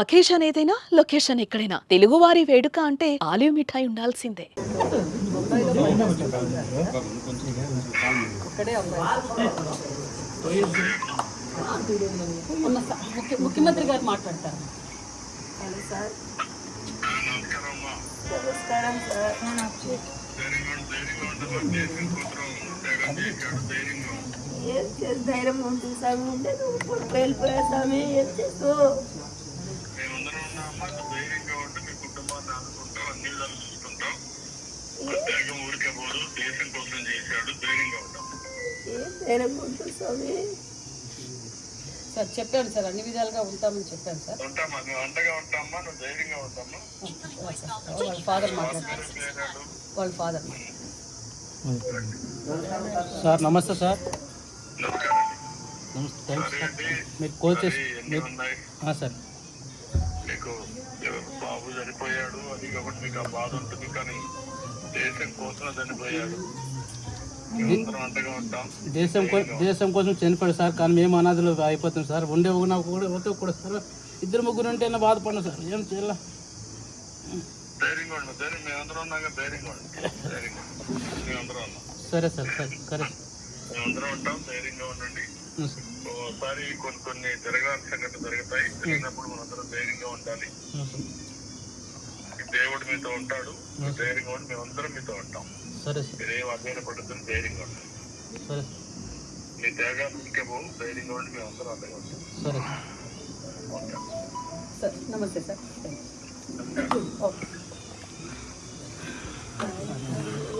Occasion ఏదైనా location ఎక్కడైనా. తెలుగువారి వేడుక అంటే ఆలివ్ మిఠాయి ఉండాల్సిందే. ముఖ్యమంత్రి గారు మాట్లాడతారు. ధైర్యం ఉంటుంది స్వామి వెళ్ళిపోయా స్వామి? ఏం చేస్తావు? దేశం కోసం చేశాడు ధైర్యంగా ఉంటాం ఏం ధైర్యం ఉంటుంది స్వామి సార్ చెప్పాను సార్ అన్ని విధాలుగా ఉంటామని చెప్పాను సార్. ఉంటామా? నువ్వు అండగా ఉంటామా నువ్వు ధైర్యంగా ఉంటామా వాళ్ళ ఫాదర్ మాట్లాడతారు వాళ్ళ ఫాదర్. సార్ నమస్తే సార్. నమస్తే మీరు కాల్ చేసి మరి ఎన్ని మీరు ఉన్నాయి? ఆ, సార్. మీకు బాబు చనిపోయాడు అది కాబట్టి మీకు ఆ బాధ ఉంటుంది కానీ దేశం కోసం చనిపోయాడు. దేశం దేశం కోసం చనిపోయాడు సార్ కానీ మేము అనాథులు అయిపోతాం సార్. ఉండే ఒక నాకు కూడా ఒకటే కూడా సార్. ఇద్దరు ముగ్గురు ఉంటే బాధపడినా సార్. ఏం చేయాల? సరే సార్ సరే సరే. ఉంటాం. ధైర్యంగా ఉండండి. ఒకసారి కొన్ని కొన్ని జరగాల్సిన సంఘటనలు జరుగుతాయి. జరిగినప్పుడు మనందరం ధైర్యంగా ఉండాలి. దేవుడు మీతో ఉంటాడు. ధైర్యంగా ఉండి మేమందరం మీతో ఉంటాం. సరే సార్. మీరేం అధ్యయనపడుతుంది ధైర్యంగా ఉండండి. సరే మీ త్యాగాలు ఇంకే పోవు. ధైర్యంగా ఉండి మేమందరం అండగా ఉంటాం. సరే సార్. ఉంటాం. సార్ నమస్తే సార్. ఓకే.